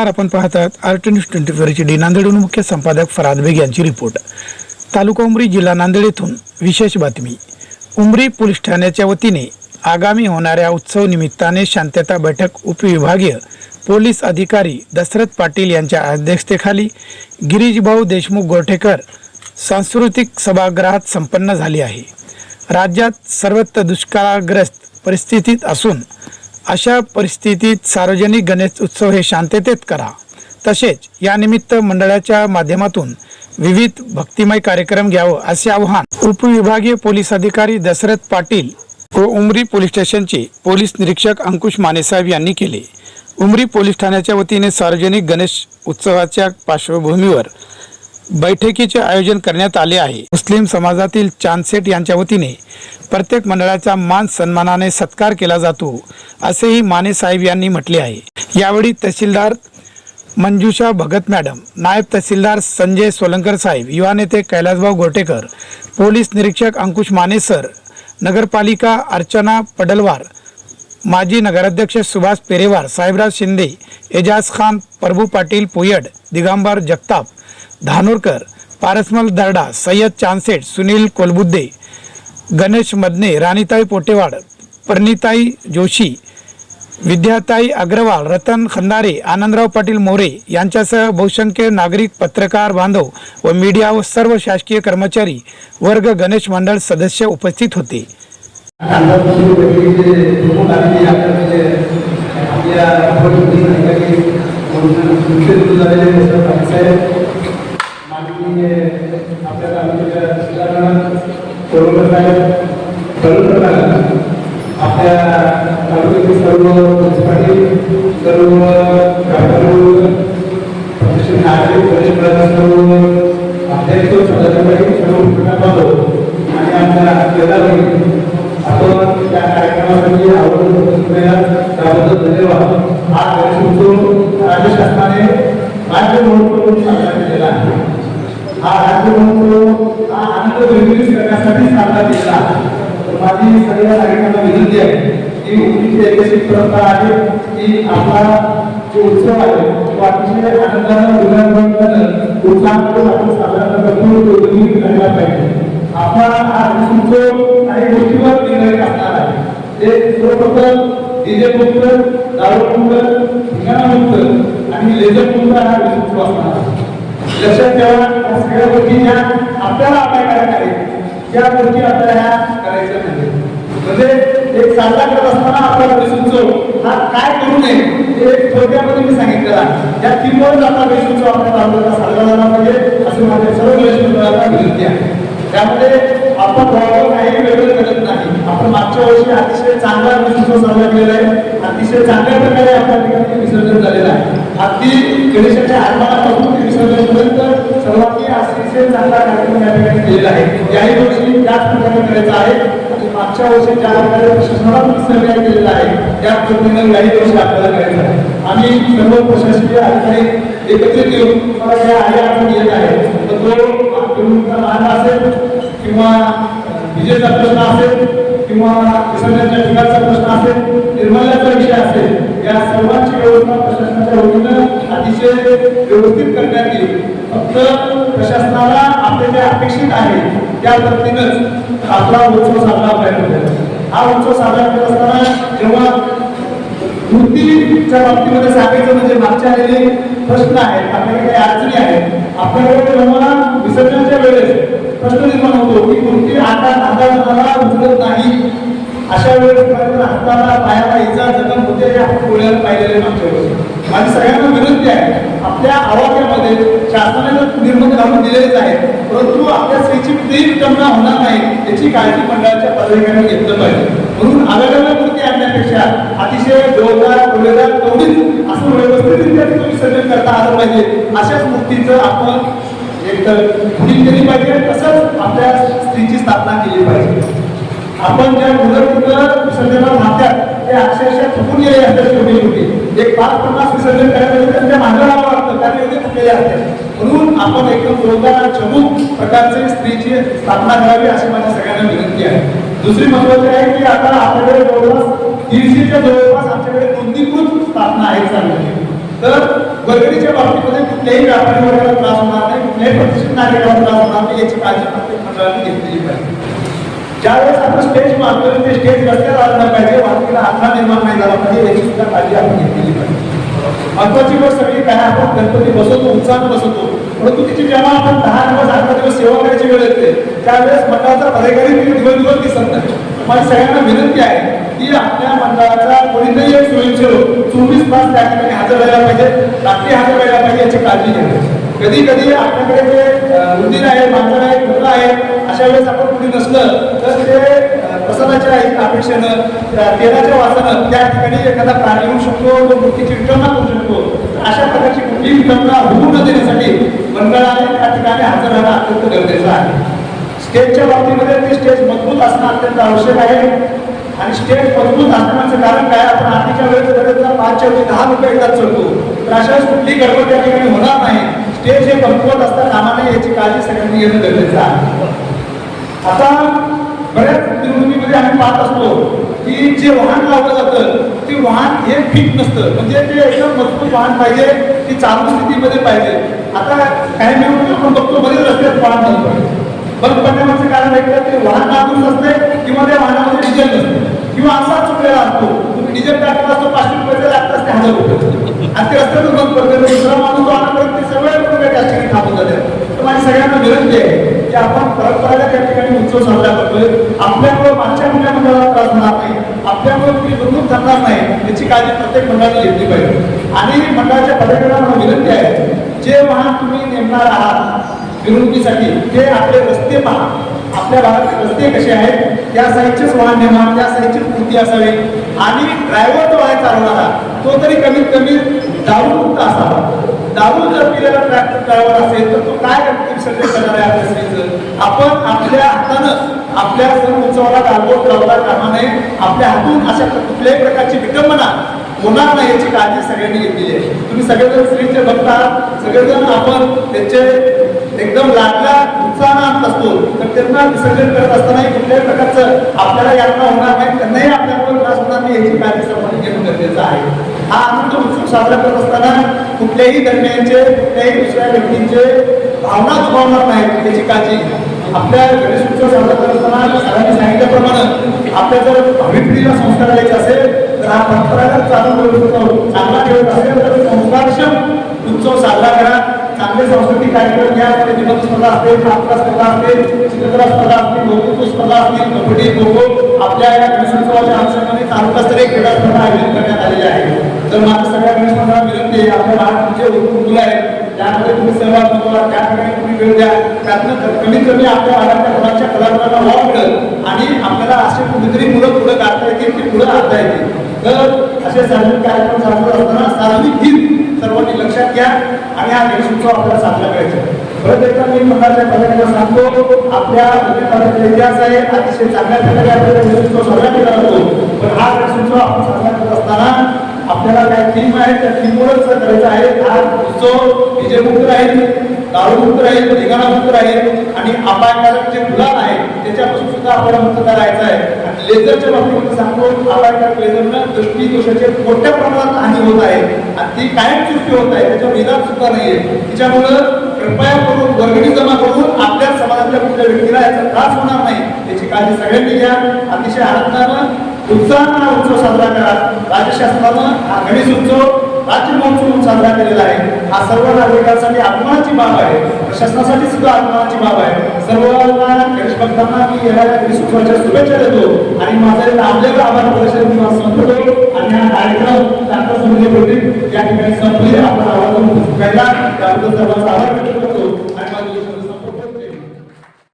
नमस्कार आपण पाहतात आर न्यूज ट्वेंटी फोरची डी नांदेडहून मुख्य संपादक फराद बेग यांची रिपोर्ट. तालुका उमरी जिल्हा नांदेड येथून विशेष बातमी. उमरी पोलीस ठाण्याच्या वतीने आगामी होणाऱ्या उत्सव निमित्ताने शांतता बैठक उपविभागीय पोलीस अधिकारी दशरथ पाटील यांच्या अध्यक्षतेखाली गिरीशभाऊ देशमुख गोरठेकर सांस्कृतिक सभागृहात संपन्न झाली आहे. राज्यात सर्वत्र दुष्काळग्रस्त परिस्थितीत असून अशा परिस्थितीत सार्वजनिक गणेश उत्सव हे शांततेत करा. तसेच यानिमित्त मंडळाच्या माध्यमातून विविध भक्तिमय कार्यक्रम घ्यावं असे आवाहन उपविभागीय पोलीस अधिकारी दशरथ पाटील व उमरी पोलीस स्टेशनचे पोलीस निरीक्षक अंकुश मानेसाहेब यांनी केले. उमरी पोलीस ठाण्याच्या वतीने सार्वजनिक गणेश उत्सवाच्या पार्श्वभूमीवर बैठकीचे आयोजन करण्यात आले आहे. मुस्लिम समाजातील चांदसेट यांच्या वतीने प्रत्येक मंडळाचा मान सन्मानाने सत्कार केला जातो असेही माने साहेब यांनी म्हटले आहे. यावेळी तहसीलदार मंजुषा भगत मॅडम नायब तहसीलदार संजय सोलंकर साहेब युवा नेते कैलासभाऊ गोटेकर पोलीस निरीक्षक अंकुश माने सर नगरपालिका अर्चना पडलवार माजी नगराध्यक्ष सुभाष पेरेवार साहेबराज शिंदे एजाज खान प्रभू पाटील पुयड दिगंबर जगताप धानोरकर पारसमल दर्डा सय्यद चांदसेठ सुनील कोलबुद्दे गणेश मदने राणीताई पोटेवाड परिणीताई जोशी विद्याताई अग्रवाल रतन खंदारे आनंदराव पाटील मोरे यांच्यासह बहुसंख्य नागरिक पत्रकार बांधव व मीडिया व सर्व शासकीय कर्मचारी वर्ग गणेश मंडळ सदस्य उपस्थित होते. आपल्या आपल्या तालुक्याच्या आपल्या तालुक्यातील सर्व सर्व सर्व अध्यक्ष सर्व आणि आमच्या आपण त्या कार्यक्रमासाठी आवडून त्याबद्दल धन्यवाद. हा गणेशोत्सव राज्य शासनाने राज्य म्हणून साजरा केलेला आहे. हा राज्य हा आनंद निर्मित करण्यासाठी साजरा केलेला माझी सगळ्या नागरिकांना विनंती आहे की उन्नीची ऐतिहासिक परंपरा आहे. की आपला जो उत्सव आहे तो अतिशय आनंदानं मुलांपर्यंत उत्साहातून आपण साजरा करतो तो निर्मित करायला पाहिजे. आपला हा उत्सव काही गोष्टीवर निर्णय असणार आहे. ते सर्वप्रथम डीजे मुक्त दारू मुक्त ठिकाणा मुक्त आणि लेझर मुक्त हा उत्सव असणार आहे लक्षात ठेवा या सगळ्या गोष्टी ज्या आपल्याला अपाय करायच्या आहेत. त्या गोष्टी आपल्याला ह्या करायच्या नाही म्हणजे एक साजरा करत असताना आपल्याला गणेश हा काय करू नये ते एक थोडक्यामध्ये मी सांगितलेला या थीमवरच आपला गणेश आपल्या तालुक्यात साजरा झाला पाहिजे असं माझ्या सर्व गणेश मंडळाला विनंती आहे. त्यामध्ये आपण भावावर काही वेगळं करत नाही. आपण मागच्या वर्षी अतिशय चांगला गणेशोत्सव साजरा केलेला आहे. अतिशय चांगल्या प्रकारे आपल्या ठिकाणी विसर्जन झालेलं आहे. अगदी गणेशाच्या आगमनापासून ते विसर्जनपर्यंत सर्वांनी अतिशय चांगला कार्यक्रम या ठिकाणी केलेला आहे. याही वर्षी त्याच प्रकारे करायचा आहे. मागच्या वर्षी ज्या प्रकारे प्रशासनाला सहकार्य केलेला आहे त्या पद्धतीनं याही वर्षी आपल्याला करायचं आहे. आम्ही सर्व प्रशासकीय अधिकारी एकत्रित येऊन तुम्हाला ज्या आल्या अडचणी येत आहे. तर तो तुमचा लहान असेल किंवा विजेचा प्रश्न असेल किंवा विसर्जनाच्या ठिकाणचा प्रश्न असेल निर्मल्याचा विषय असेल या सर्वांची व्यवस्था प्रशासनाच्या वतीनं अतिशय व्यवस्थित करण्यात येईल. फक्त प्रशासनाला आपले जे अपेक्षित आहे त्या पद्धतीनंच आपला उत्सव साजरा पाहिजे हा उत्सव साजरा करत असताना जेव्हा मूर्तीच्या बाबतीमध्ये सांगायचं म्हणजे मागच्या आलेले प्रश्न आहेत आपल्याकडे काही अडचणी आहेत. आपल्याकडे जेव्हा विसर्जनाच्या वेळेस प्रश्न निर्माण होतो की मूर्ती आता नागाला उचलत नाही. अशा वेळेस हाताला पायाला इजा जखम होते हे आपण डोळ्याला पाहिलेले मागच्या माझी सगळ्यांना विनंती आहे आपल्या आवाक्यामध्ये शासनाने निर्बंध घालून दिलेलेच आहेत परंतु आपल्या स्त्रीची प्रेम विटंबना होणार नाही याची काळजी मंडळाच्या पदाधिकाऱ्यांनी घेतलं पाहिजे. म्हणून आवेगाला मूर्ती आणण्यापेक्षा अतिशय जोरदार डोळेदार तेवढीच असं व्यवस्थितरित्या तुम्ही विसर्जन करता आलं पाहिजे. अशाच मूर्तीचं आपण एक तर केली पाहिजे तसंच आपल्या स्त्रीची स्थापना केली पाहिजे. आपण ज्या मुलं तिथं विसर्जनाला मागतात ते अक्षरशः थकून गेले असतात छोटी छोटी एक पाच पन्नास विसर्जन करायचं त्यांच्या मागं लावावं लागतं कारण एवढे थकलेले असतात. म्हणून आपण एकदम जोरदार चमूक प्रकारचे स्त्रीची स्थापना करावी अशी माझ्या सगळ्यांना विनंती आहे. दुसरी महत्वाची आहे की आता आपल्याकडे जवळपास दीडशेच्या जवळपास आमच्याकडे नोंदणीकृत स्थापना आहेत चांगली. तर वर्गणीच्या बाबतीमध्ये कुठल्याही व्यापारी वर्गाला त्रास होणार नाही कुठल्याही प्रतिष्ठित नागरिकाला त्रास होणार नाही याची काळजी प्रत्येक मंडळाने घेतलेली पाहिजे. ज्यावेळेस आपण स्टेज मारतो ते स्टेज रस्त्यावर आणलं पाहिजे. वाहतुकीला अडथळा निर्माण नाही झाला पाहिजे. याची सुद्धा काळजी आपण घेतलेली पाहिजे. महत्वाची गोष्ट सगळी काय आपण गणपती बसवतो उत्साहानं बसवतो. परंतु तिची जेव्हा आपण दहा दिवस अकरा दिवस सेवा करायची वेळ येते त्यावेळेस मंडळाचा पदाधिकारी तिथे दिवस दिवस दिसत नाही. माझी सगळ्यांना विनंती आहे की आपल्या मंडळाचा कोणीतरी एक स्वयंसेवक चोवीस तास त्या ठिकाणी हजर राहायला पाहिजे रात्री हजर राहायला पाहिजे याची काळजी घ्यावी कधी कधी आपल्याकडे जे उंदीर आहे मांजर आहे कुत्रा आहे अशा वेळेस आपण कुणी नसलं तर ते प्रसादाच्या एक अपेक्षेनं तेलाच्या वासानं त्या ठिकाणी एखादा प्राणी येऊ शकतो तो मूर्तीची विटंबना करू शकतो. अशा प्रकारची कुठलीही विटंबना होऊ न देण्यासाठी मंडळाने त्या ठिकाणी हजर राहणं अत्यंत गरजेचं आहे. स्टेजच्या बाबतीमध्ये ते स्टेज मजबूत असणं अत्यंत आवश्यक आहे. आणि स्टेज मजबूत असण्याचं कारण काय? आपण आधीच्या वेळेस जर पाचच्या दहा रुपये एकदाच चढतो. तर अशा वेळेस कुठली गडबड त्या ठिकाणी होणार नाही. स्टेज हे कमकुवत असता कामा याची काळजी सगळ्यांनी घेणं गरजेचं आहे. आता बऱ्याच निवडणुकीमध्ये आम्ही पाहत असतो की जे वाहन लावलं जातं ते वाहन हे फिट नसतं. म्हणजे ते एकदम मजबूत वाहन पाहिजे ते चालू स्थितीमध्ये पाहिजे. आता काही निवडणूक आपण बघतो बरेच रस्त्यात वाहन चालतो बंद पडण्यामागचं कारण एक ते वाहन नागून नसते किंवा त्या वाहनामध्ये डिझेल नसते. किंवा असा चुकलेला असतो डिझेल टाकला असतो पाचशे रुपयाचा लागत असते हजार रुपये. आणि ते रस्त्यातून बंद पडते दुसरा माणूस तो आणपर्यंत ते सगळे रुपये त्या ठिकाणी थांबून जाते तर माझी सगळ्यांना विनंती आहे की आपण परंपराला त्या ठिकाणी उत्सव साजरा करतोय. आपल्यामुळे मागच्या मुलांना मंडळाला त्रास होणार नाही. आपल्यामुळे कुठली दुर्गुण ठरणार नाही याची काळजी प्रत्येक मंडळाने घेतली पाहिजे. आणि मंडळाच्या पदाधिकाऱ्यांना मला विनंती आहे जे वाहन तुम्ही नेमणार आहात मिरवणुकीसाठी ते आपले रस्ते पहा. आपल्या भागात रस्ते कसे आहेत? त्या साईडचेच वाहन नेमा त्या साईडचीच कृती असावी. आणि ड्रायव्हर जो आहे चालवणारा तो तरी कमीत कमी दारू मुक्त असावा. दारू जर पिलेला ट्रॅक्टर ड्रायव्हर असेल तर तो काय गणपती विसर्जन करणार आहे आपल्या स्त्रीचं? आपण आपल्या हातानं आपल्या सण उत्सवाला गालबोट लावता कामा नये आपल्या हातून अशा कुठल्याही प्रकारची विटंबना होणार नाही याची काळजी सगळ्यांनी घेतलेली आहे. तुम्ही सगळेजण स्त्रीचे भक्त आहात सगळेजण आपण त्यांचे एकदम लागला उत्साहानं आणत असतो तर त्यांना विसर्जन करत असतानाही कुठल्याही प्रकारचं आपल्याला यात्रा होणार नाही त्यांनाही आपल्याकडून असताना होणार याची काळजी सर्वांनी घेणं गरजेचं आहे. हा आनंद उत्सव साजरा करत असताना कुठल्याही धर्मियांचे कुठल्याही दुसऱ्या व्यक्तींचे भावना दुभावणार नाहीत याची काळजी आपल्या गणेश उत्सव साजरा करत असताना सरांनी सांगितल्याप्रमाणे आपल्या जर भावी पिढीला संस्कार द्यायचे असेल तर हा परंपरागत चालू करू शकतो. चांगला ठेवत असेल तर संस्कारक्षम उत्सव साजरा करा. चांगले सांस्कृतिक कार्यक्रम घ्या. निबंध स्पर्धा असते नाटक स्पर्धा असते चित्रकला स्पर्धा असते वक्तृत्व स्पर्धा असतील कबड्डी खो खो आपल्या या गणेश उत्सवाच्या अनुषंगाने तालुकास्तरीय क्रीडा स्पर्धा आयोजित करण्यात आलेल्या आहे. तर माझं सगळ्या गणेश मंडळाला विनंती आहे आपल्या लहान जे मुलं आहेत त्यामध्ये तुम्ही सहभाग नोंदवा त्या ठिकाणी तुम्ही वेळ द्या. त्यातनं कमीत कमी आपल्या भागातल्या मुलांच्या कलाकारांना वाव मिळेल. आणि आपल्याला असे कुठेतरी मुलं पुढे काढता येतील की पुढे आणता येतील. तर असे सार्वजनिक कार्यक्रम साजरा असताना सार्वजनिक हित सर्वांनी लक्षात घ्या आणि हा गणेश उत्सव आपल्याला साजरा करायचा परत एकदा मी मंडळाच्या पदाधिकाऱ्यांना सांगतो आपल्या इतिहास आहे. अतिशय चांगल्या प्रकारे आपल्याला गणेश उत्सव साजरा केला जातो. पण हा गणेश उत्सव आपण साजरा करत असताना आपल्याला काय थीम आहे? त्या थीमवरच करायचं आहे. हा उत्सव विजयमुक्त राहील दारूमुक्त राहील निघाणामुक्त राहील आणि अपायकारक जे गुलाम आहे त्याच्यापासून सुद्धा आपल्याला मुक्तता राहायचं आहे. आणि लेझरच्या बाबतीमध्ये सांगतो अपायकारक लेझरनं दृष्टी दोषाचे मोठ्या प्रमाणात हानी होत आहे. आणि ती कायम सृष्टी होत आहे त्याच्यावर निदान सुद्धा नाहीये. तिच्यामुळं कृपया करून वर्गणी जमा करून आपल्या समाजातल्या कुठल्या व्यक्तीला याचा त्रास होणार नाही याची काळजी सगळ्यांनी घ्या. अतिशय आनंदानं उत्साहानं हा उत्सव साजरा करा राज्य शासनानं हा गणेश उत्सव राज्य महोत्सव म्हणून साजरा केलेला आहे. हा सर्व नागरिकांसाठी अभिमानाची बाब आहे. प्रशासनासाठी सुद्धा अभिमानाची बाब आहे. सर्वांना गणेश भक्तांना मी येणाऱ्या गणेश उत्सवाच्या शुभेच्छा देतो. आणि माझा आपल्याला आभार प्रदर्शन संपतो आणि हा कार्यक्रम या ठिकाणी संपले आपण आवाज पहिला डॉक्टर सर्वांचा आभार